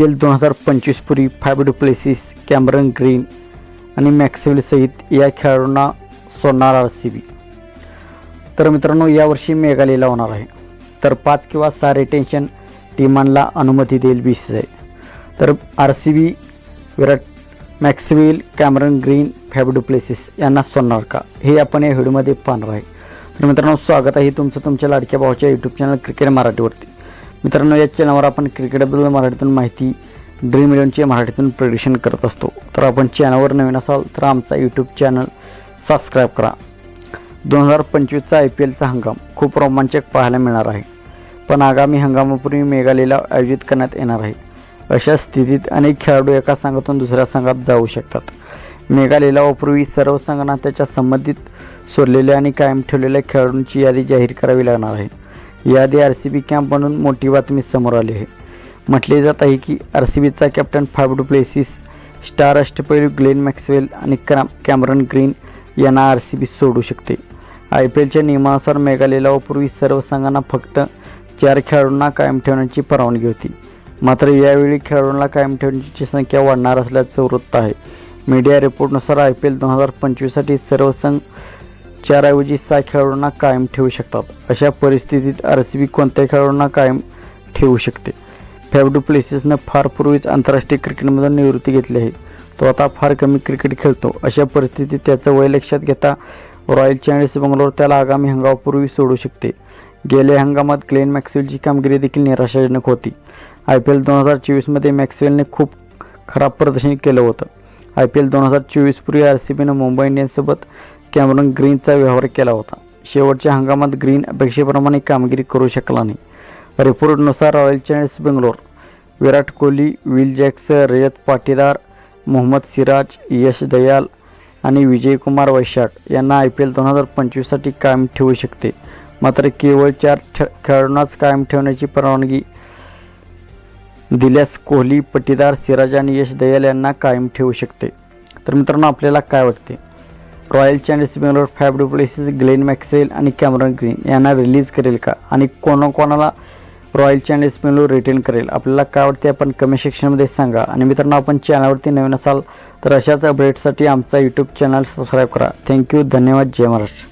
L दोन हजार पंचवीसपूर्वी Faf du Plessis Cameron Green आणि मॅक्सवेल सहित या खेळाडूंना सोडणार आर सी बी तर मित्रांनो यावर्षी मेघालयला होणार आहे. तर पाच किंवा सहा रिटेन्शन टीमांना अनुमती देईल बी सी आय तर R C B Virat Maxwell Cameron Green Faf du Plessis यांना सोडणार का? हे आपण या व्हिडिओमध्ये पाहणार आहे. तर मित्रांनो स्वागत आहे तुमचं तुमच्या लाडक्या भावाच्या यूट्यूब चॅनल क्रिकेट मराठीवरती. मित्रांनो या चॅनलवर आपण क्रिकेटबद्दल मराठीतून माहिती ड्रीम इलेव्हनची मराठीतून प्रेडिक्शन करत असतो. तर आपण चॅनलवर नवीन असाल तर आमचा यूट्यूब चॅनल सबस्क्राईब करा. दोन हजार पंचवीसचा आय पी एलचा हंगाम खूप रोमांचक पाहायला मिळणार आहे. पण आगामी हंगामापूर्वी मेघालयला आयोजित करण्यात येणार आहे. अशा स्थितीत अनेक खेळाडू एका संघातून दुसऱ्या संघात जाऊ शकतात. मेघालयलापूर्वी सर्व संघांना त्याच्या संबंधित सोडलेल्या आणि कायम ठेवलेल्या खेळाडूंची यादी जाहीर करावी लागणार आहे. यादी आर सी बी कॅम्प म्हणून मोठी बातमी समोर आली आहे. म्हटले जात आहे की आर सी बीचा captain Faf du Plessis star अष्टपैलू ग्लेन मॅक्सवेल आणि कॅम कॅमरन ग्रीन यांना आर सी बी सोडू शकते. आय पी एलच्या नियमानुसार मेघालयला पूर्वी सर्व संघांना फक्त चार खेळाडूंना कायम ठेवण्याची परवानगी होती. मात्र यावेळी खेळाडूंना कायम ठेवण्याची संख्या वाढणार असल्याचं वृत्त आहे. मीडिया रिपोर्टनुसार आय पी एल दोन हजार पंचवीससाठी सर्व संघ चारऐवजी सहा खेळाडूंना कायम ठेवू शकतात. अशा परिस्थितीत आर सी बी कोणत्या खेळाडूंना कायम ठेवू शकते. फॅबडू प्लेसेसनं फार पूर्वीच आंतरराष्ट्रीय क्रिकेटमधून निवृत्ती घेतली आहे. तो आता फार कमी क्रिकेट खेळतो. अशा परिस्थितीत त्याचं वय लक्षात घेता रॉयल चॅलेंजर्स बंगलोर त्याला आगामी हंगामापूर्वी सोडू शकते. गेल्या हंगामात ग्लेन मॅक्सवेलची कामगिरी देखील निराशाजनक होती. आय पी एल दोन हजार चोवीसमध्ये मॅक्सवेलने खूप खराब प्रदर्शन केलं होतं. आय पी एल दोन हजार चोवीसपूर्वी आर सी बीनं मुंबई इंडियन्ससोबत कॅमरन ग्रीनचा व्यवहार केला होता. शेवटच्या हंगामात ग्रीन अपेक्षेप्रमाणे कामगिरी करू शकला नाही. रिपोर्टनुसार royal challengers Bangalore Virat Kohli Will Jacks Rajat Patidar Mohammed Siraj Yash Dayal आणि विजयकुमार वैशाख यांना आय पी एल दोन हजार पंचवीससाठी कायम ठेवू शकते. मात्र केवळ चार खेळाडूंनाच कायम ठेवण्याची परवानगी दिल्यास कोहली पटीदार सिराज आणि यश दयाल यांना कायम ठेवू शकते. तर मित्रांनो आपल्याला काय वाटते? Royal Challengers Bangalore Faf du Plessis Glenn Maxwell आणि कॅमरन ग्रीन यांना रिलीज करेल का? आणि कोणाकोणाला रॉयल चॅलेंजर्स बेंगलोर रिटेन करेल? आपल्याला काय वाटते आपण कमेंट सेक्शनमध्ये सांगा. आणि मित्रांनो आपण चॅनलवरती नवीन असाल तर अशाच अपडेटसाठी आमचा यूट्यूब चॅनल सबस्क्राईब करा. थँक्यू धन्यवाद. जय महाराष्ट्र.